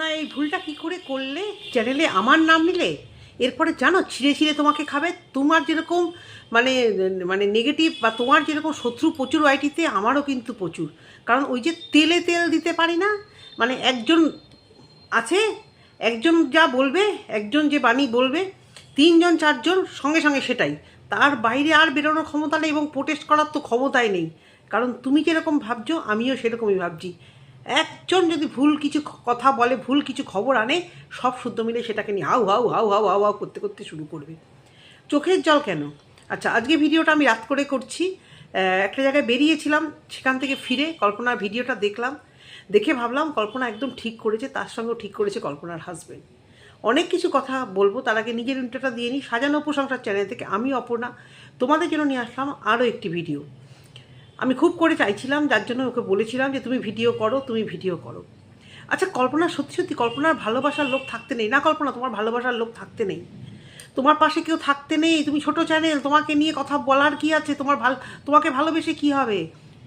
কল্পনা এই ভুলটা কি করে করলে? চ্যানেলে আমার নাম নিলে? এরপরে জানো, ছিঁড়ে ছিঁড়ে তোমাকে খাবে। তোমার যেরকম মানে মানে নেগেটিভ বা তোমার যেরকম শত্রু প্রচুর আইটিতে আমারও কিন্তু প্রচুর। কারণ ওই যে তেলে তেল দিতে পারি না মানে একজন আছে, একজন যা বলবে, একজন যে বাণী বলবে, তিনজন চারজন সঙ্গে সঙ্গে সেটাই। তার বাইরে আর বেরোনোর ক্ষমতা নেই এবং প্রোটেস্ট করার তো ক্ষমতাই নেই। কারণ তুমি যেরকম ভাবছ, আমিও সেরকমই ভাবছি। একজন যদি ভুল কিছু কথা বলে, ভুল কিছু খবর আনে, সব শুদ্ধ মিলে সেটাকে নিয়ে how how how how how how করতে করতে শুরু করবে। চোখের জল কেন? আচ্ছা আজকে ভিডিওটা আমি রাত করে করছি। একটা জায়গায় বেরিয়েছিলাম, সেখান থেকে ফিরে কল্পনার ভিডিওটা দেখলাম। দেখে ভাবলাম কল্পনা একদম ঠিক করেছে, তার সঙ্গেও ঠিক করেছে কল্পনার হাজবেন্ড অনেক কিছু কথা বলব, তার আগে নিজের ইন্টারটা দিয়ে নিই। সাজানো প্রশংসার চ্যানেল থেকে আমি অপর্ণা। তোমাদের জন্য নিয়ে আসলাম আরও একটি ভিডিও আমি খুব করে চাইছিলাম, যার জন্য ওকে বলেছিলাম যে তুমি ভিডিও করো, তুমি ভিডিও করো। আচ্ছা কল্পনা সত্যি সত্যি কল্পনার ভালোবাসার লোক থাকতে নেই। না কল্পনা, তোমার ভালোবাসার লোক থাকতে নেই। তোমার পাশে কেউ থাকতে নেই, তুমি ছোট চ্যানেল তোমাকে নিয়ে কথা বলার কি আছে? তোমার ভালো, তোমাকে ভালোবেসে কি হবে?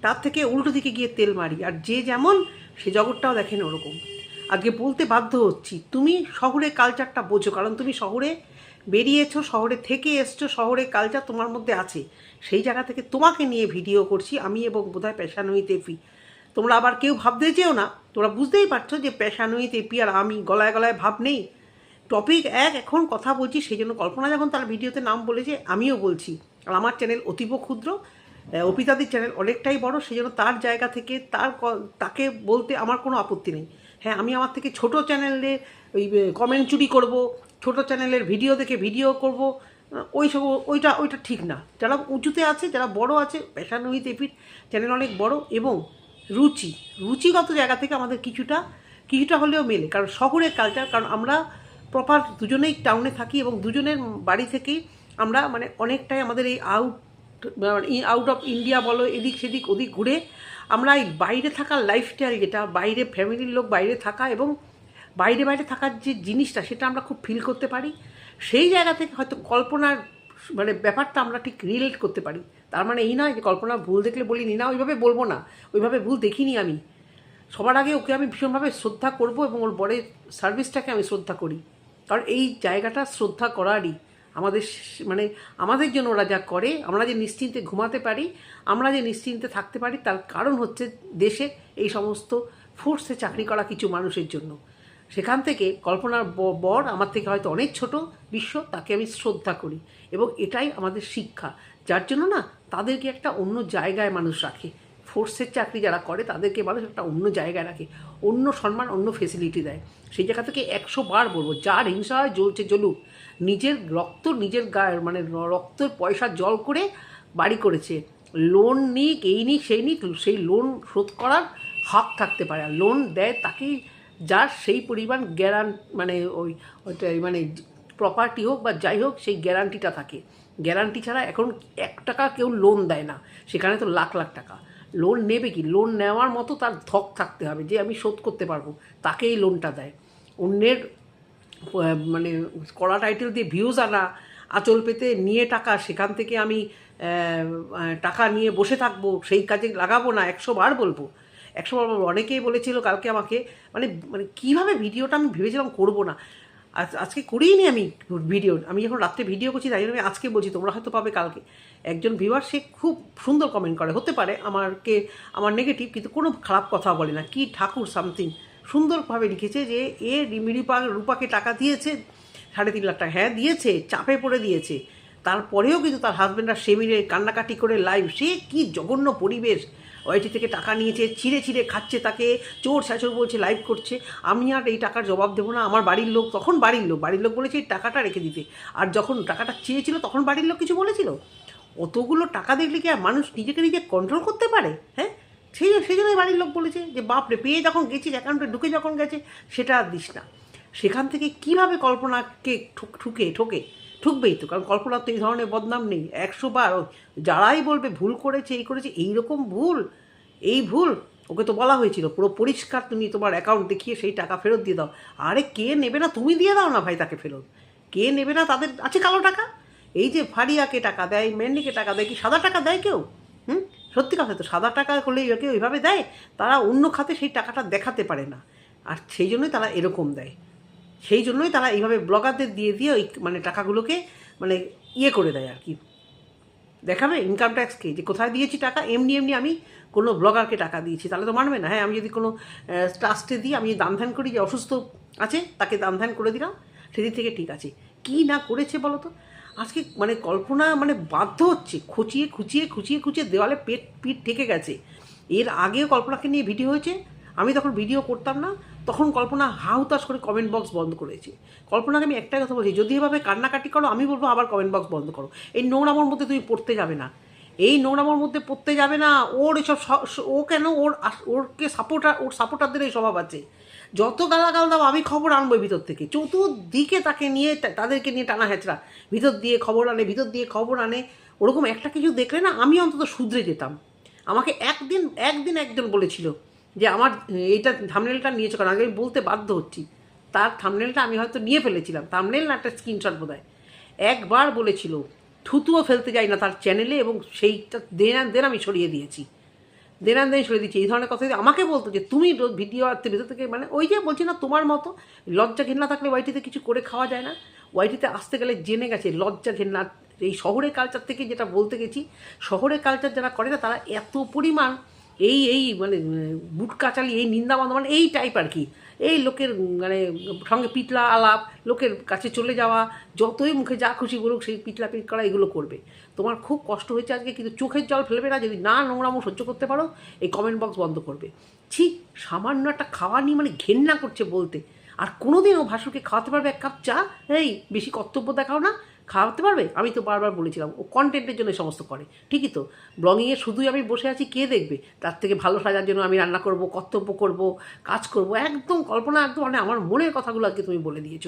তার থেকে উল্টো দিকে গিয়ে তেল মারি, আর যে যেমন, সে জগৎটাও দেখেন ওরকম। আজকে বলতে বাধ্য হচ্ছি, তুমি শহরে কালচারটা বোঝো, কারণ তুমি শহরে বেরিয়েছো, শহরে থেকে এসছো, শহরে কালচার তোমার মধ্যে আছে। সেই জায়গা থেকে তোমাকে নিয়ে ভিডিও করছি, আমি এবং বোধহয় পেশানুই তেফি তোমরা আবার কেউ ভাবতে চেও না, তোমরা বুঝতেই পারছ যে পেশানুই তেপি আর আমি গলায় গলায় ভাব নেই। টপিক এক, এখন কথা বলছি, সেই জন্য কল্পনা যখন তার ভিডিওতে নাম বলেছে, আমিও বলছি। আর আমার চ্যানেল অতীব ক্ষুদ্র অপিতাদির চ্যানেল অনেকটাই বড়, সেই জন্য তার জায়গা থেকে তার তাকে বলতে আমার কোনো আপত্তি নেই। হ্যাঁ আমি আমার থেকে ছোট চ্যানেলে ওই কমেন্ট চুরি করব, ছোট চ্যানেলের ভিডিও দেখে ভিডিও করব ওই সব, ওইটা ওইটা ঠিক না। যারা উঁচুতে আছে, যারা বড় আছে পেশানুহিত এপির চ্যানেল অনেক বড় এবং রুচি, রুচিগত জায়গা থেকে আমাদের কিছুটা কিছুটা হলেও মেলে। কারণ শহরের কালচার কারণ আমরা প্রপার দুজনেই টাউনে থাকি এবং দুজনের বাড়ি থেকেই আমরা মানে অনেকটাই আমাদের এই আউট আউট অফ ইন্ডিয়া বলো, এদিক সেদিক, ওদিক ঘুরে আমরা এই বাইরে থাকার লাইফস্টাইল যেটা, বাইরে ফ্যামিলির লোক বাইরে থাকা এবং বাইরে বাইরে থাকার যে জিনিসটা, সেটা আমরা খুব ফিল করতে পারি। সেই জায়গা থেকে হয়তো কল্পনার মানে ব্যাপারটা আমরা ঠিক রিলেট করতে পারি। তার মানে এই নয় যে কল্পনা ভুল দেখলে বলিনি না ওইভাবে বলব না। ওইভাবে ভুল দেখিনি আমি। সবার আগে ওকে আমি ভীষণভাবে শ্রদ্ধা করব এবং ওর বরের সার্ভিসটাকে আমি শ্রদ্ধা করি। কারণ এই জায়গাটা শ্রদ্ধা করারই। আমাদের মানে আমাদের জন্য ওরা যা করে, আমরা যে নিশ্চিন্তে ঘুমাতে পারি, আমরা যে নিশ্চিন্তে থাকতে পারি, তার কারণ হচ্ছে দেশে এই সমস্ত ফোর্সে চাকরি করা কিছু মানুষের জন্য। সেখান থেকে কল্পনার বর আমার থেকে হয়তো অনেক ছোট বিশ্ব, তাকে আমি শ্রদ্ধা করি এবং এটাই আমাদের শিক্ষা। যার জন্য না তাদেরকে একটা অন্য জায়গায় মানুষ রাখে। ফোর্সের চাকরি যারা করে তাদেরকে মানুষ একটা অন্য জায়গায় রাখে, অন্য সম্মান, অন্য ফেসিলিটি দেয়। সেই জায়গা থেকে একশো বার বলব, যার হিংসা হয় জ্বলছে জ্বলুক। নিজের রক্ত, নিজের গায়ের মানে রক্তের পয়সা জল করে বাড়ি করেছে। লোন নিক, এই নিক, সেই নিক, সেই লোন শোধ করার হক থাকতে পারে। আর লোন দেয় তাকেই যার সেই পরিমাণ গ্যারান মানে ওই মানে প্রপার্টি হোক বা যাই হোক, সেই গ্যারান্টিটা থাকে। গ্যারান্টি ছাড়া এখন এক টাকা কেউ লোন দেয় না। সেখানে তো লাখ লাখ টাকা। লোন নেবে কি? লোন নেওয়ার মতো তার ধক থাকতে হবে যে আমি শোধ করতে পারব। তাকে এই লোনটা দেয়। অন্যের মানে কড়া টাইটেল দিয়ে ভিউজ আনা, আঁচল পেতে নিয়ে টাকা, সেখান থেকে আমি টাকা নিয়ে বসে থাকব, সেই কাজে লাগাবো না, একশো বার বলব। বলব অনেকেই বলেছিল কালকে আমাকে মানে মানে কীভাবে ভিডিওটা আমি ভেবেছিলাম করব না? আজ, আজকে করিই নি আমি ভিডিও, আমি যখন রাত্রে ভিডিও করছি তাই জন্য আমি আজকে বলছি, তোমরা হয়তো পাবে কালকে। একজন ভিউয়ার সে খুব সুন্দর কমেন্ট করে, হতে পারে আমারকে, আমার নেগেটিভ কিন্তু কোনো খারাপ কথা বলে না, কি ঠাকুর সামথিং সুন্দরভাবে লিখেছে যে, এ রিমিরিপা রূপাকে টাকা দিয়েছে, সাড়ে তিন লাখ টাকা। হ্যাঁ দিয়েছে, চাপে পড়ে দিয়েছে। তারপরেও কিন্তু তার হাজব্যান্ডরা সেমিনে কান্নাকাটি করে লাইভ সে কি জঘন্য পরিবেশ। ওয়াইটি থেকে টাকা নিয়েছে, ছিঁড়ে ছিঁড়ে খাচ্ছে তাকে, চোর ছাচোর বলছে লাইভ করছে। আমি আর এই টাকার জবাব দেবো না, আমার বাড়ির লোক, তখন বাড়ির লোক বাড়ির লোক বলেছে এই টাকাটা রেখে দিতে। আর যখন টাকাটা চেয়েছিল, তখন বাড়ির লোক কিছু বলেছিল। অতগুলো টাকা দেখলে কি আর মানুষ নিজেকে নিজে কন্ট্রোল করতে পারে? হ্যাঁ? সেই সেই জন্যই বাড়ির লোক বলেছে যে বাপরে পেয়ে যখন গেছিস অ্যাকাউন্টে ঢুকে যখন গেছে, সেটা আর দিস না। সেখান থেকে কীভাবে কল্পনাকে ঠুকে, ঠোকে ঠুকবেই তো, কারণ কল্পনার তো এই ধরনের বদনাম নেই। একশো বার যারাই বলবে ভুল করেছে, এই করেছে, এইরকম ভুল, এই ভুল, ওকে তো বলা হয়েছিল, পুরো পরিষ্কার তুমি তোমার অ্যাকাউন্ট দেখিয়ে সেই টাকা ফেরত দিয়ে দাও। আরে কে নেবে না, তুমি দিয়ে দাও না ভাই তাকে ফেরত। কে নেবে না, তাদের আছে কালো টাকা? এই যে ফারিয়াকে টাকা দেয়, মেন্ডিকে টাকা দেয়, কি সাদা টাকা দেয় কেউ? হুম? সত্যি কথা তো, সাদা টাকা করলে ওকে ওইভাবে দেয়, তারা অন্য খাতে সেই টাকাটা দেখাতে পারে না। আর সেই জন্যই তারা এরকম দেয়। সেই জন্যই তারা এইভাবে ব্লগারদের দিয়ে দিয়ে ওই মানে টাকাগুলোকে মানে ইয়ে করে দেয় আর কি। দেখাবে ইনকাম ট্যাক্সকে যে কোথায় দিয়েছি টাকা, এমনি এমনি আমি কোনো ব্লগারকে টাকা দিয়েছি। তাহলে তো মানবে না। হ্যাঁ আমি যদি কোনো ট্রাস্টে দিই, আমি দান ধ্যান করি, যে অসুস্থ আছে, তাকে দান ধ্যান করে দিলাম, সেদিক থেকে ঠিক আছে। কী না করেছে বলো তো? আজকে মানে কল্পনা মানে বাধ্য হচ্ছে। খুচিয়ে খুচিয়ে খুচিয়ে খুচিয়ে দেওয়ালে পেট, পিঠ ঠেকে গেছে। এর আগেও কল্পনাকে নিয়ে ভিডিও হয়েছে। আমি তখন ভিডিও করতাম না, তখন কল্পনা হাউতাস করে কমেন্ট বক্স বন্ধ করেছে। কল্পনাকে আমি একটাই কথা বলছি, যদি এভাবে কান্নাকাটি করো, আমি বলব আবার কমেন্ট বক্স বন্ধ করো। এই নোংরামোর মধ্যে তুমি পড়তে যাবে না। এই নোংরামোর মধ্যে পড়তে যাবে না, ওর এসব ও কেন ওর ওরকে সাপোর্টার ওর সাপোর্টারদের এই স্বভাব আছে? যত গালাগাল দাও, আমি খবর আনব ভিতর থেকে। চতুর্দিকে তাকে নিয়ে তাদেরকে নিয়ে টানা হেঁচড়া। ভিতর দিয়ে খবর আনে, ভিতর দিয়ে খবর আনে। ওরকম একটা কিছু দেখলে না, আমি অন্তত শুধরে যেতাম। আমাকে একদিন একদিন একজন বলেছিল যে আমার, এইটা থামনেলটা নিয়েছো, কারণ আগে আমি বলতে বাধ্য হচ্ছি। তার থামনেলটা আমি হয়তো নিয়ে ফেলেছিলাম। থামনেল না, একটা স্ক্রিনশট বোধ একবার বলেছিল, থুতুও ফেলতে যাই না তার চ্যানেলে এবং সেইটা দেন দেন আমি সরিয়ে দিয়েছি। দেন আন দেন সরিয়ে দিয়েছি। এই ধরনের কথা আমাকে বলতো যে, তুমি ভিডিও আত্মীয় ভিতর থেকে মানে ওই যে বলছি না তোমার মতো, লজ্জা ঘেন্না থাকলে ওয়াইটিতে কিছু করে খাওয়া যায় না। ওয়াইটিতে আসতে গেলে জেনে গেছে, লজ্জা ঘেন্না এই শহরের কালচার থেকে যেটা বলতে গেছি, শহরের কালচার যারা করে না, তারা এত পরিমাণ এই এই মানে বুট কাচালি, এই নিন্দা মানে এই টাইপ আর কি। এই লোকের মানে সঙ্গে পিটলা আলাপ, লোকের কাছে চলে যাওয়া, যতই মুখে যা খুশি বলুক, সেই পিটলা পিট করা এগুলো করবে। তোমার খুব কষ্ট হয়েছে আজকে, কিন্তু চোখের জল ফেলবে না, যদি না নোংরামো সহ্য করতে পারো, এই কমেন্ট বক্স বন্ধ করবে। ছি, সামান্য একটা খাওয়া নিয়ে মানে ঘেন্না করছে বলতে। আর কোনোদিন ও ভাসুরকে খাওয়াতে পারবে এক কাপ চা? এই, বেশি কর্তব্য দেখাও না। খাওয়াতে পারবে? আমি তো বারবার বলেছিলাম, ও কন্টেন্টের জন্য সমস্ত করে। ঠিকই তো ব্লগিংয়ে শুধুই আমি বসে আছি, কে দেখবে? তার থেকে ভালো সাজার জন্য আমি রান্না করব, কর্তব্য করব, কাজ করব, একদম কল্পনা, একদম মানে আমার মনের কথাগুলো আজকে তুমি বলে দিয়েছ।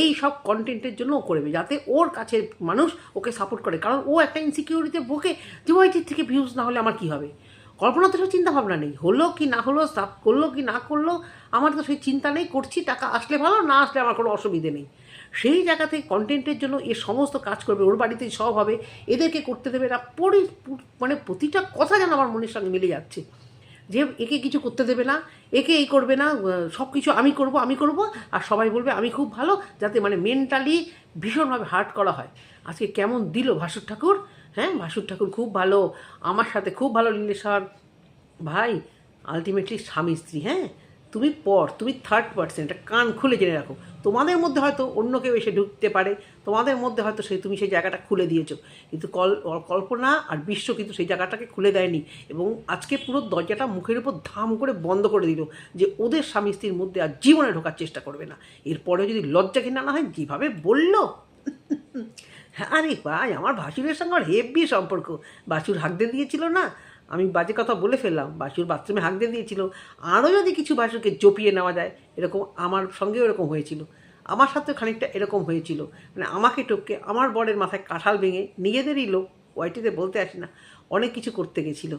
এই সব কন্টেন্টের জন্য করবে, যাতে ওর কাছের মানুষ ওকে সাপোর্ট করে। কারণ ও একটা ইনসিকিউরিটিতে বকে যে ওইটির থেকে ভিউজ না হলে আমার কী হবে? কল্পনা তো চিন্তা ভাবনা নেই, হলো কি না হলো সাপ করল কি না করল, আমার তো সেই চিন্তা নেই, করছি, টাকা আসলে ভালো, না আসলে আমার কোনো অসুবিধে নেই। সেই জায়গা থেকে কন্টেন্টের জন্য এ সমস্ত কাজ করবে, ওর বাড়িতেই সব হবে। এদেরকে করতে দেবে না। পরি মানে প্রতিটা কথা যেন আমার মনের সঙ্গে মিলে যাচ্ছে। যে একে কিছু করতে দেবে না, একে এই করবে না সব কিছু আমি করব আমি করব, আর সবাই বলবে, আমি খুব ভালো। যাতে মানে মেন্টালি ভীষণভাবে হার্ট করা হয়। আজকে কেমন দিল ভাসুর ঠাকুর? হ্যাঁ ভাসুর ঠাকুর খুব ভালো। আমার সাথে খুব ভালো রিলেশন ভাই আলটিমেটলি স্বামী স্ত্রী হ্যাঁ? তুমি পর তুমি থার্ড পার্সন এটা কান খুলে জেনে রাখো। তোমাদের মধ্যে হয়তো অন্য কেউ এসে ঢুকতে পারে, তোমাদের মধ্যে হয়তো সেই তুমি সেই জায়গাটা খুলে দিয়েছ। কিন্তু কল, কল্পনা আর বিশ্ব কিন্তু সেই জায়গাটাকে খুলে দেয়নি এবং আজকে পুরো দরজাটা মুখের উপর ধাম করে বন্ধ করে দিল যে ওদের স্বামী স্ত্রীর মধ্যে আর জীবনে ঢোকার চেষ্টা করবে না। এরপরে যদি লজ্জা ঘেনা না হয় যেভাবে বলল? আরে ভাই, আমার ভাসুরের সঙ্গে হেভি সম্পর্ক। বাসুর হাঁক দিয়েছিল না আমি বাজে কথা বলে ফেললাম, বাসুর বাথরুমে হাঁক দিয়ে দিয়েছিল। আরও যদি কিছু বাসুরকে জপিয়ে নেওয়া যায়, এরকম আমার সঙ্গেও এরকম হয়েছিল। আমার সাথেও খানিকটা এরকম হয়েছিল। মানে আমাকে টপকে আমার বরের মাথায় কাঁঠাল ভেঙে নিজেদেরই লোক ওয়াইটিতে বলতে আসি না, অনেক কিছু করতে গেছিল।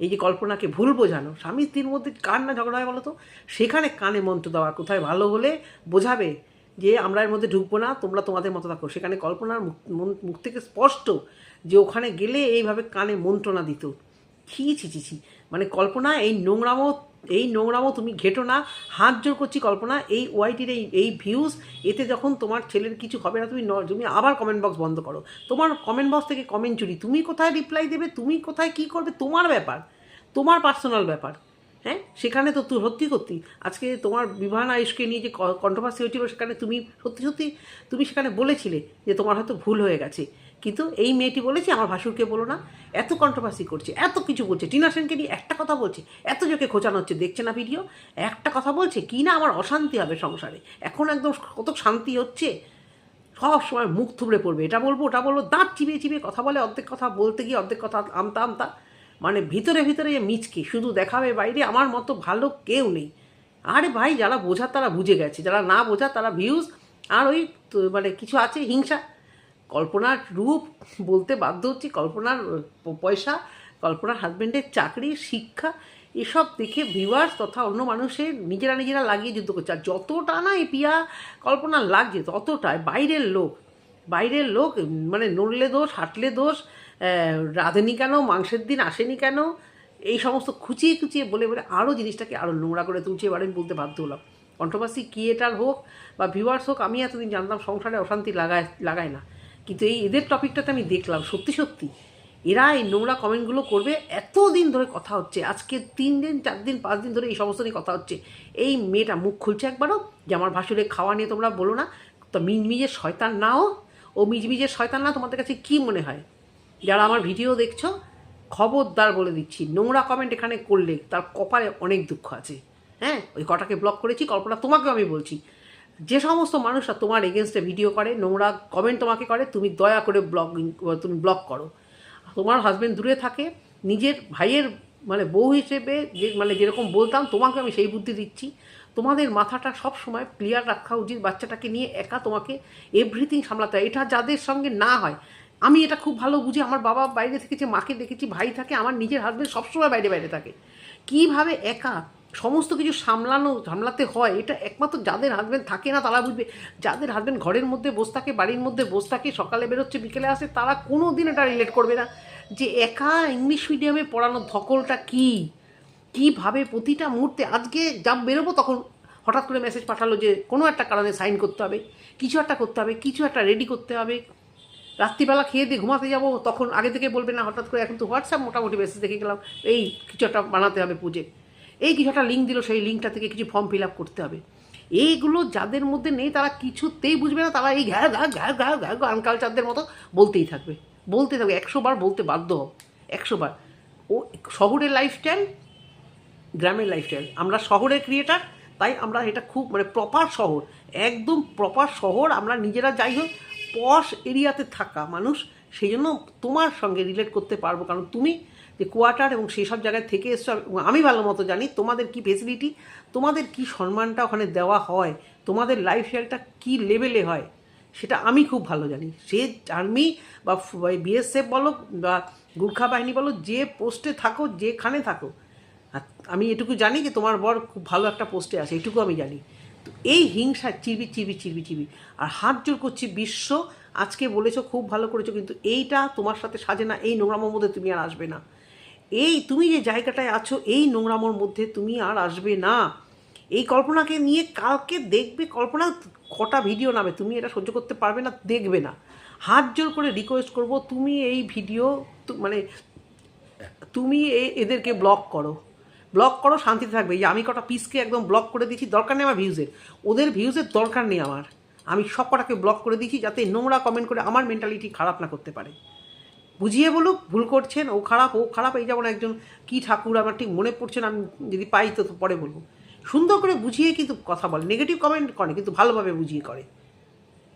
এই যে কল্পনাকে ভুল বোঝানো, স্বামী স্ত্রীর মধ্যে কার না ঝগড়া হয় বলো তো সেখানে কানে মন্ত্র দেওয়া, কোথায় ভালো হলে বোঝাবে যে আমরা এর মধ্যে ঢুকবো না, তোমরা তোমাদের মতো থাকো। সেখানে কল্পনার মুখ মুখ থেকে স্পষ্ট যে ওখানে গেলে এইভাবে কানে মন্ত্রণা দিত। ছি ছি মানে কল্পনা, এই নোংরামো এই নোংরামো তুমি ঘেটো না, হাত জোর করছি কল্পনা, এই ওয়াইটির এই এই ভিউজ এতে যখন তোমার ছেলের কিছু হবে না, তুমি তুমি আবার কমেন্ট বক্স বন্ধ করো। তোমার কমেন্ট বক্স থেকে কমেন্ট চুরি। তুমি কোথায় রিপ্লাই দেবে, তুমি কোথায় কী করবে, তোমার ব্যাপার, তোমার পার্সোনাল ব্যাপার। হ্যাঁ? সেখানে তো তুই সত্যি সত্যি। আজকে তোমার বিবাহ আয়ুষকে নিয়ে যে কন্ট্রোভার্সি হয়েছিল, সেখানে তুমি সত্যি সত্যি, তুমি সেখানে বলেছিলে যে তোমার হয়তো ভুল হয়ে গেছে। কিন্তু এই মেয়েটি বলেছে, আমার ভাসুরকে বলো না। এত কন্ট্রোভার্সি করছে, এত কিছু বলছে। টিনা সেনকে নিয়ে একটা কথা বলছে, এত জোকে খোঁচানো হচ্ছে, দেখছে না ভিডিও একটা কথা বলছে, কি না আমার অশান্তি হবে সংসারে? এখন একদম কত শান্তি হচ্ছে? সব সময় মুখ থুবড়ে পড়বে। এটা বলব, ওটা বলব, দাঁত চিবিয়ে চিবিয়ে কথা বলে, অর্ধেক কথা বলতে গিয়ে অর্ধেক কথা আমতা আমতা। মানে ভিতরে ভিতরে যে মিচকে, শুধু দেখাবে বাইরে, আমার মতো ভালো কেউ নেই। আরে ভাই, যারা বোঝার তারা বুঝে গেছে, যারা না বোঝার তারা ভিউজ আর ওই মানে কিছু আছে, হিংসা কল্পনার রূপ বলতে বাধ্য হচ্ছি, কল্পনার পয়সা, কল্পনার হাজব্যান্ডের চাকরি, শিক্ষা, এসব দেখে ভিউয়ার্স তথা অন্য মানুষের নিজেরা নিজেরা লাগিয়ে যুদ্ধ করছে। আর যতটা না এই পিয়া কল্পনা লাগছে, ততটাই বাইরের লোক বাইরের লোক মানে নড়লে দোষ, হাঁটলে দোষ রাঁধেনি কেন, মাংসের দিন আসেনি কেন, এই সমস্ত খুচিয়ে খুচিয়ে বলে বলে আরও জিনিসটাকে আরও নোংরা করে তুলছে এবার আমি বলতে বাধ্য হলাম। কন্ট্রোভার্সি ক্রিয়েটার হোক বা ভিউয়ার্স হোক, আমি এতদিন জানতাম সংসারে অশান্তি লাগায় লাগায় না। কিন্তু এই এদের টপিকটাতে আমি দেখলাম, সত্যি সত্যি, এরা এই নোংরা কমেন্টগুলো করবে, এতদিন ধরে কথা হচ্ছে, আজকে তিন দিন, চার দিন, পাঁচ দিন ধরে এই সমস্ত নিয়ে কথা হচ্ছে। এই মেয়েটা মুখ খুলছে একবারও, যে আমার ভাসুরে খাওয়া নিয়ে তোমরা বলো না, তো মিজমিজের শয়তান নাও, ও মিজমিজের শয়তান না, তোমাদের কাছে কি মনে হয়? যারা আমার ভিডিও দেখছ, খবরদার বলে দিচ্ছি, নোংরা কমেন্ট এখানে করলে তার কপালে অনেক দুঃখ আছে। হ্যাঁ ওই কটাকে ব্লক করেছি, কল্পনা তোমাকেও আমি বলছি। যে সমস্ত মানুষরা তোমার এগেনস্টে ভিডিও করে, নোংরা কমেন্ট তোমাকে করে, তুমি দয়া করে ব্লগ তুমি ব্লক করো। তোমার হাজব্যান্ড দূরে থাকে, নিজের ভাইয়ের মানে বউ হিসেবে যে মানে যেরকম বলতাম, তোমাকে আমি সেই বুদ্ধি দিচ্ছি। তোমাদের মাথাটা সব সময় ক্লিয়ার রাখা উচিত, বাচ্চাটাকে নিয়ে একা তোমাকে এভরিথিং সামলাতে হয়। এটা যাদের সঙ্গে না হয়, আমি এটা খুব ভালো বুঝি, আমার বাবা বাইরে থেকেছি, মাকে দেখেছি, ভাই থাকে, আমার নিজের হাজবেন্ড সবসময় বাইরে বাইরে থাকে। কীভাবে একা সমস্ত কিছু সামলানো, সামলাতে হয়, এটা একমাত্র যাদের হাজবেন্ড থাকে না তারা বুঝবে। যাদের হাজবেন্ড ঘরের মধ্যে বসে থাকে, বাড়ির মধ্যে বসে থাকে, সকালে বেরোচ্ছে, বিকেলে আসে, তারা কোনো দিন এটা রিলেট করবে না। যে একা ইংলিশ মিডিয়ামে পড়ানোর ধকলটা কী? কীভাবে প্রতিটা মুহূর্তে, আজকে যা বেরোবো তখন হঠাৎ করে মেসেজ পাঠালো যে কোনো একটা কারণে সাইন করতে হবে, কিছু একটা করতে হবে, কিছু একটা রেডি করতে হবে। রাত্রিবেলা খেয়ে দিয়ে ঘুমাতে যাব, তখন আগে থেকে বলবে না, হঠাৎ করে এখন তো হোয়াটসঅ্যাপ মোটামুটি মেসেজ দেখে গেলাম, এই কিছু একটা বানাতে হবে পুজে এই কিছু একটা লিঙ্ক দিল, সেই লিঙ্কটা থেকে কিছু ফর্ম ফিল আপ করতে হবে। এইগুলো যাদের মধ্যে নেই, তারা কিছুতেই বুঝবে না, তারা এই ঘ্যা ঘা ঘ্যা ঘ্যা ঘ্যা আনকালচারদের মতো বলতেই থাকবে। বলতে থাকবে, একশো বার বলতে বাধ্য হও, একশো বার। ও শহরের লাইফস্টাইল গ্রামের লাইফস্টাইল আমরা শহরের ক্রিয়েটার তাই আমরা এটা খুব মানে প্রপার শহর। একদম প্রপার শহর, আমরা নিজেরা যাই হোক পশ এরিয়াতে থাকা মানুষ সেই জন্য তোমার সঙ্গে রিলেট করতে পারব। কারণ তুমি যে কোয়ার্টার এবং সেই সব জায়গায় থেকে এসছো আমি ভালো মতো জানি তোমাদের কি ফেসিলিটি তোমাদের কি সম্মানটা ওখানে দেওয়া হয়, তোমাদের লাইফস্টাইলটা কী লেভেলে হয়, সেটা আমি খুব ভালো জানি। সে আর্মি বা বিএসএফ বলো বা গুর্খা বাহিনী বলো, যে পোস্টে থাকো, যেখানে থাকো আমি এটুকু জানি যে তোমার বর খুব ভালো একটা পোস্টে আছে, এটুকু আমি জানি। তো এই হিংসা চিবি চিবি চিবি চিবি, আর হাত জোর করছি বিশ্ব আজকে বলেছ, খুব ভালো করেছ, কিন্তু এইটা তোমার সাথে সাজে না, এই নোংরামোর মধ্যে তুমি আর আসবে না। এই তুমি যে জায়গাটায় আছো, এই নোংরামোর মধ্যে তুমি আর আসবে না। এই কল্পনাকে নিয়ে কালকে দেখবে, কল্পনা কটা ভিডিও নামে, তুমি এটা সহ্য করতে পারবে না, দেখবে না। হাত জোর করে রিকোয়েস্ট করব, তুমি এই ভিডিও মানে তুমি এদেরকে ব্লক করো। ব্লক করো, শান্তিতে থাকবে। এই আমি কটা পিসকে একদম ব্লক করে দিয়েছি, দরকার নেই আমার ভিউজের ওদের ভিউজের দরকার নেই আমার। আমি সব কটাকে ব্লক করে দিয়েছি যাতে নোংরা কমেন্ট করে আমার মেন্টালিটি খারাপ না করতে পারে। বুঝিয়ে বলুক, ভুল করছেন, ও খারাপ ও খারাপ, এই যেমন একজন কি ঠাকুর, আমার ঠিক মনে পড়ছে না, আমি যদি পাই তো তো পরে বলব। সুন্দর করে বুঝিয়ে কিন্তু কথা বলে নেগেটিভ কমেন্ট করে, কিন্তু ভালোভাবে বুঝিয়ে করে।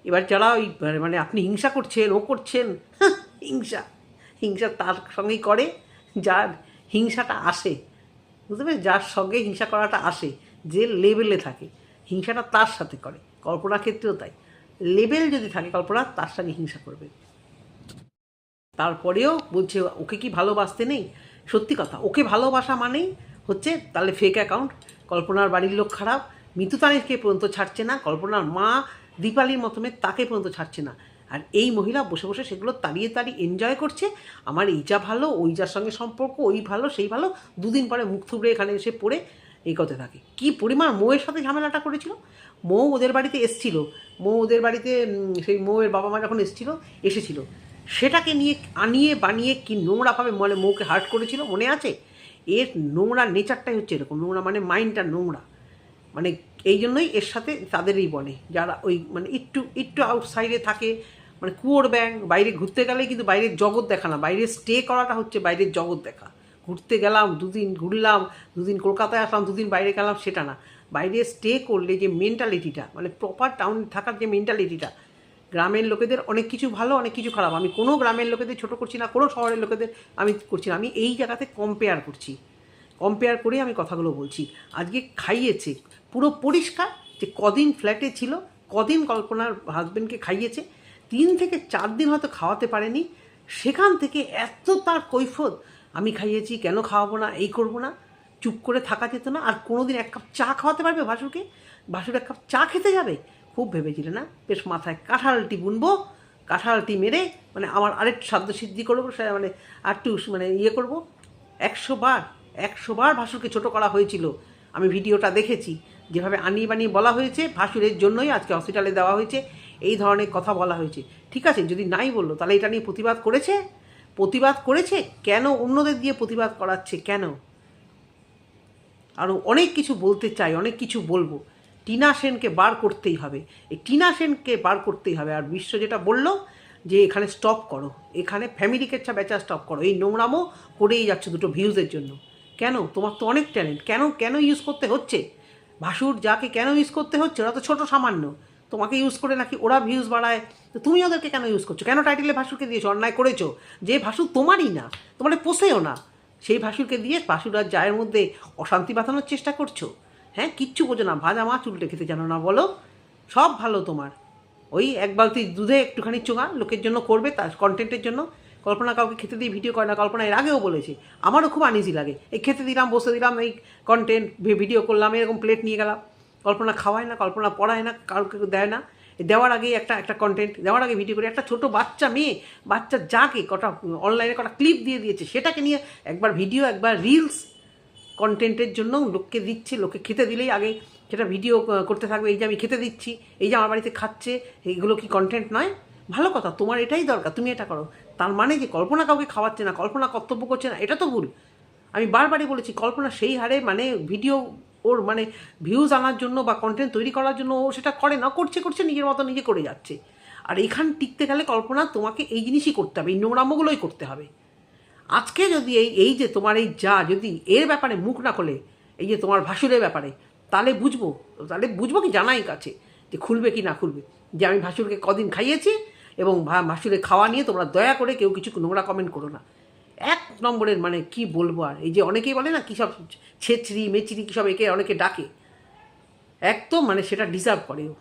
এবার যারা ওই মানে আপনি হিংসা করছেন, ও করছেন, হিংসা হিংসা তার সঙ্গেই করে, যার হিংসাটা আসে, বুঝতে পেরেছ যার সঙ্গে হিংসা করাটা আসে, যে লেভেলে থাকে, হিংসাটা তার সাথে করে। কল্পনা ক্ষেত্রেও তাই। লেভেল যদি থাকে কল্পনা, তার সঙ্গে হিংসা করবে। তারপরেও বলছে, ওকে কি ভালোবাসতে নেই? সত্যি কথা, ওকে ভালোবাসা মানেই হচ্ছে তাহলে ফেক অ্যাকাউন্ট কল্পনার বাড়ির লোক খারাপ, মিতু তারিখকে পর্যন্ত ছাড়ছে না, কল্পনার মা দীপালির মতমে তাকে পর্যন্ত ছাড়ছে না। আর এই মহিলা বসে বসে সেগুলো তাড়িয়ে তাড়িয়ে এনজয় করছে, আমার এই যা ভালো ওই যার সঙ্গে সম্পর্ক, ওই ভালো, সেই ভালো। দুদিন পরে মুখ থুবড়ে এখানে এসে পড়ে কথা থাকে। কি পরিমাণ মৌয়ের সাথে ঝামেলাটা করেছিল? মৌ ওদের বাড়িতে এসছিল। মৌ ওদের বাড়িতে সেই মৌয়ের বাবা মা যখন এসছিল, এসেছিল। সেটাকে নিয়ে আনিয়ে বানিয়ে কি নোংরাভাবে মানে মৌকে হার্ট করেছিল, মনে আছে? এর নোংরা নেচারটাই হচ্ছে এরকম। নোংরা মানে মাইন্ডটা নোংরা। মানে এই জন্যই এর সাথে তাদেরই বনে যারা ওই মানে একটু একটু আউটসাইডে থাকে মানে কুয়োর ব্যাং বাইরে ঘুরতে গেলে কিন্তু বাইরের জগৎ দেখা না। বাইরে স্টে করাটা হচ্ছে বাইরের জগৎ দেখা। ঘুরতে গেলাম, দুদিন ঘুরলাম, দুদিন কলকাতায় আসলাম, দুদিন বাইরে গেলাম, সেটা না। বাইরে স্টে করলে যে মেন্টালিটিটা মানে প্রপার টাউনে থাকার যে মেন্টালিটিটা গ্রামের লোকেদের অনেক কিছু ভালো, অনেক কিছু খারাপ। আমি কোনো গ্রামের লোকেদের ছোট করছি না, কোনো শহরের লোকেদের আমি করছি না। আমি এই জায়গাতে কম্পেয়ার করছি। কম্পেয়ার করে আমি কথাগুলো বলছি। আজকে খাইয়েছে, পুরো পরিষ্কার যে কদিন ফ্ল্যাটে ছিল, কদিন কল্পনার হাজবেন্ডকে খাইয়েছে, তিন থেকে চার দিন হয়তো খাওয়াতে পারেনি, সেখান থেকে এত তার কৈফত আমি খাইয়েছি, কেন খাওয়াবো না, এই করব না? চুপ করে থাকা যেত না, আর কোনো দিন এক কাপ চা খাওয়াতে পারবে ভাসুরকে? ভাসুর এক কাপ চা খেতে যাবে? খুব ভেবেছিলে না? বেশ মাথায় কাঁঠালটি বুনবো, কাঁঠালটি মেরে মানে আমার আরেকটু সাধ্য সিদ্ধি করব মানে আর একটু মানে ইয়ে করব? একশো বার একশো বার ভাসুরকে ছোটো করা হয়েছিল। আমি ভিডিওটা দেখেছি। যেভাবে আনিয়ে বানিয়ে বলা হয়েছে, ভাসুরের জন্যই আজকে হসপিটালে দেওয়া হয়েছে, এই ধরনের কথা বলা হয়েছে। ঠিক আছে, যদি নাই বলল, তাহলে এটা নিয়ে প্রতিবাদ করেছে? প্রতিবাদ করেছে? কেন অন্যদের দিয়ে প্রতিবাদ করাচ্ছে কেন? আরও অনেক কিছু বলতে চাই, অনেক কিছু বলব। টিনা সেনকে বার করতেই হবে। এই টিনা সেনকে বার করতেই হবে। আর বিশ্ব যেটা বলল যে এখানে স্টপ করো। এখানে ফ্যামিলিকে চা বেচা স্টপ করো। এই নোংরামও করেই যাচ্ছে দুটো ভিউজের জন্য। কেন? তোমার তো অনেক ট্যালেন্ট কেন? কেন ইউজ করতে হচ্ছে? ভাসুর যাকে কেন ইউজ করতে হচ্ছে? ওরা তো ছোটো সামান্য। তোমাকে ইউজ করে নাকি ওরা ভিউজ বাড়ায়? তো তুমি ওদেরকে কেন ইউজ করছ? কেন টাইটেলে ভাসুরকে দিয়েছ? অন্যায় করেছ? যে ভাসুর তোমারই না, তোমার পোষেও না। সেই ভাসুরকে দিয়ে ভাসুর আর জায়ের মধ্যে অশান্তি বাঁধানোর চেষ্টা করছ? হ্যাঁ কিচ্ছু বোঝো না, ভাজা মাছ উল্টে খেতে জানো না, বলো। সব ভালো তোমার। ওই এক বালতি দুধে একটুখানি চোঙা লোকের জন্য করবে, তার কন্টেন্টের জন্য। কল্পনা কাউকে খেতে দিয়ে ভিডিও করে না, কল্পনা এর আগেও বলেছে। আমারও খুব আনিজি লাগে। এই খেতে দিলাম, বসে দিলাম, এই কন্টেন্ট ভিডিও করলাম, এরকম প্লেট নিয়ে গেলাম। কল্পনা খাওয়ায় না, কল্পনা পড়ায় না, কাউকে দেয় না। দেওয়ার আগেই একটা একটা কন্টেন্ট দেওয়ার আগে ভিডিও করে একটা ছোট বাচ্চা মেয়ে, বাচ্চা যাকে কটা অনলাইনে কটা ক্লিপ দিয়ে দিয়েছে, সেটাকে নিয়ে একবার ভিডিও একবার রিলস কন্টেন্টের জন্য লোককে দিচ্ছে লোকে খেতে দিলেই আগে সেটা ভিডিও করতে থাকবে, এই যে আমি খেতে দিচ্ছি, এই যে আমার বাড়িতে খাচ্ছে এইগুলো কি কন্টেন্ট নয়? ভালো কথা, তোমার এটাই দরকার, তুমি এটা করো। তার মানে যে কল্পনা কাউকে খাওয়াচ্ছে না, কল্পনা কর্তব্য করছে না, এটা তো ভুল। আমি বারবারই বলেছি, কল্পনা সেই হারে মানে ভিডিও ওর মানে ভিউজ আনার জন্য বা কন্টেন্ট তৈরি করার জন্য ও সেটা করে না, করছে করছে, নিজের মতো নিজে করে যাচ্ছে। আর এখান টিকতে গেলে কল্পনা তোমাকে এই জিনিসই করতে হবে, এই নোংরামোগুলোই করতে হবে। আজকে যদি এই এই যে তোমার এই যা যদি এর ব্যাপারে মুখ না খোলে, এই যে তোমার ভাসুরের ব্যাপারে, তাহলে বুঝব তাহলে বুঝব কি জানাই কাছে যে খুলবে কি না খুলবে। যে আমি ভাসুরকে কদিন খাইয়েছি এবং ভা- ভাসুরের খাওয়া নিয়ে তোমরা দয়া করে কেউ কিছু নোংরা কমেন্ট করো না। এক নম্বরের মানে কি বলব আর? এই যে অনেকেই বলে না কী সব ছেচড়ি, মেচড়ি, কী সব একে অনেকে ডাকে। একদম মানে সেটা ডিজার্ভ করে ও।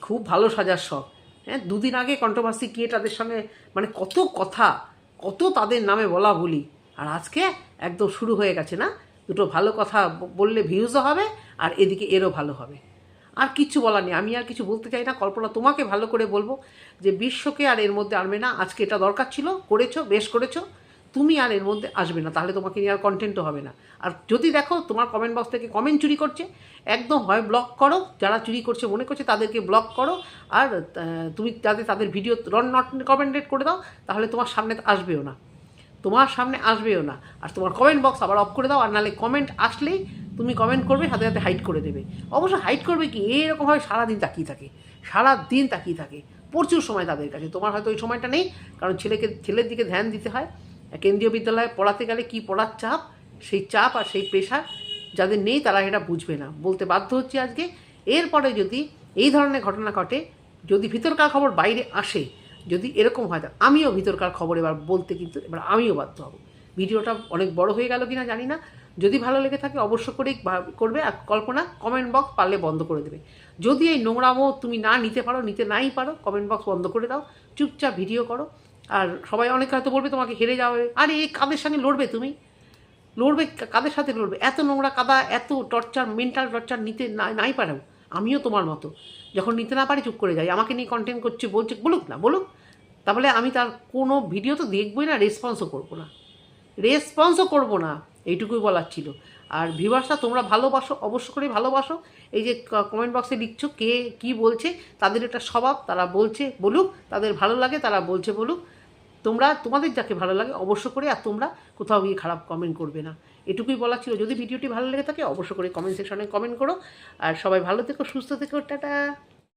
খুব ভালো সাজার শখ। হ্যাঁ দুদিন আগে কন্ট্রোভার্সি কে তাদের সঙ্গে মানে কত কথা, কত তাদের নামে বলা বলি। আর আজকে একদম শুরু হয়ে গেছে না? দুটো ভালো কথা বললে ভিউজও হবে আর এদিকে এরও ভালো হবে। আর কিচ্ছু বলার নেই। আমি আর কিছু বলতে চাই না। কল্পনা তোমাকে ভালো করে বলব যে বিশ্বকে আর এর মধ্যে আনবে না। আজকে এটা দরকার ছিল। করেছ, বেশ করেছ। তুমি আর এর মধ্যে আসবে না। তাহলে তোমাকে নিয়ে আর কন্টেন্টও হবে না। আর যদি দেখো, তোমার কমেন্ট বক্স থেকে কমেন্ট চুরি করছে, একদম হয় ব্লক করো। যারা চুরি করছে, মনে করছে তাদেরকে ব্লক করো। আর তুমি যাতে তাদের ভিডিও রন নট কমেন্টেড করে দাও, তাহলে তোমার সামনে আসবেও না। তোমার সামনে আসবেও না। আর তোমার কমেন্ট বক্স আবার অফ করে দাও, আর নাহলে কমেন্ট আসলেই তুমি কমেন্ট করবে, সাথে সাথে হাইড করে দেবে। অবশ্য হাইড করবে কি? এইরকমভাবে সারাদিন তাকিয়ে থাকে। সারা দিন তাকিয়ে থাকে। প্রচুর সময় তাদের কাছে। তোমার হয়তো ওই সময়টা নেই, কারণ ছেলেকে, ছেলের দিকে ধ্যান দিতে হয়। কেন্দ্রীয় বিদ্যালয়ে পড়াতে গেলে কি পড়ার চাপ? সেই চাপ আর সেই পেশা যাদের নেই তারা এটা বুঝবে না। বলতে বাধ্য হচ্ছে আজকে। এরপরে যদি এই ধরনের ঘটনা ঘটে, যদি ভিতরকার খবর বাইরে আসে যদি এরকম হয় আমিও ভিতরকার খবর এবার বলতে কিন্তু এবার আমিও বাধ্য হব। ভিডিওটা অনেক বড় হয়ে গেল কিনা জানি না। যদি ভালো লেগে থাকে অবশ্য করেই করবে আর কল্পনা কমেন্ট বক্স পারলে বন্ধ করে দেবে। যদি এই নোংরামো তুমি না নিতে পারো, নিতে নাই পারো কমেন্ট বক্স বন্ধ করে দাও। চুপচাপ ভিডিও করো। আর সবাই অনেক হয়তো বলবে তোমাকে হেরে যাবে। আরে এই কাদের সঙ্গে লড়বে তুমি? লড়বে কাদের সাথে লড়বে? এত নোংরা কাদা, এত টর্চার মেন্টাল টর্চার নিতে না- নাই পারো। আমিও তোমার মতো। যখন নিতে না পারি চুপ করে যাই। আমাকে নিয়ে কন্টেন্ট করছে, বলছে, বলুক না, বলুক। তাহলে আমি তার কোনো ভিডিও তো দেখবই না রেসপন্সও করব না। রেসপন্সও করব না, এইটুকুই বলার ছিল। আর ভিউয়ার্সরা তোমরা ভালোবাসো, অবশ্য করে ভালোবাসো। এই যে কমেন্ট বক্সে লিখছো কে কি বলছে, তাদের একটা স্বভাব, তারা বলছে বলুক, তাদের ভালো লাগে, তারা বলছে বলুক। তোমরা, তোমাদের যাকে ভালো লাগে অবশ্য করে, আর তোমরা কোথাও গিয়ে খারাপ কমেন্ট করবে না। এটুকুই বলা ছিল। যদি ভিডিওটি ভালো লেগে থাকে, অবশ্য করে কমেন্ট সেকশনে কমেন্ট করো। আর সবাই ভালো থেকো, সুস্থ থেকো, টাটা।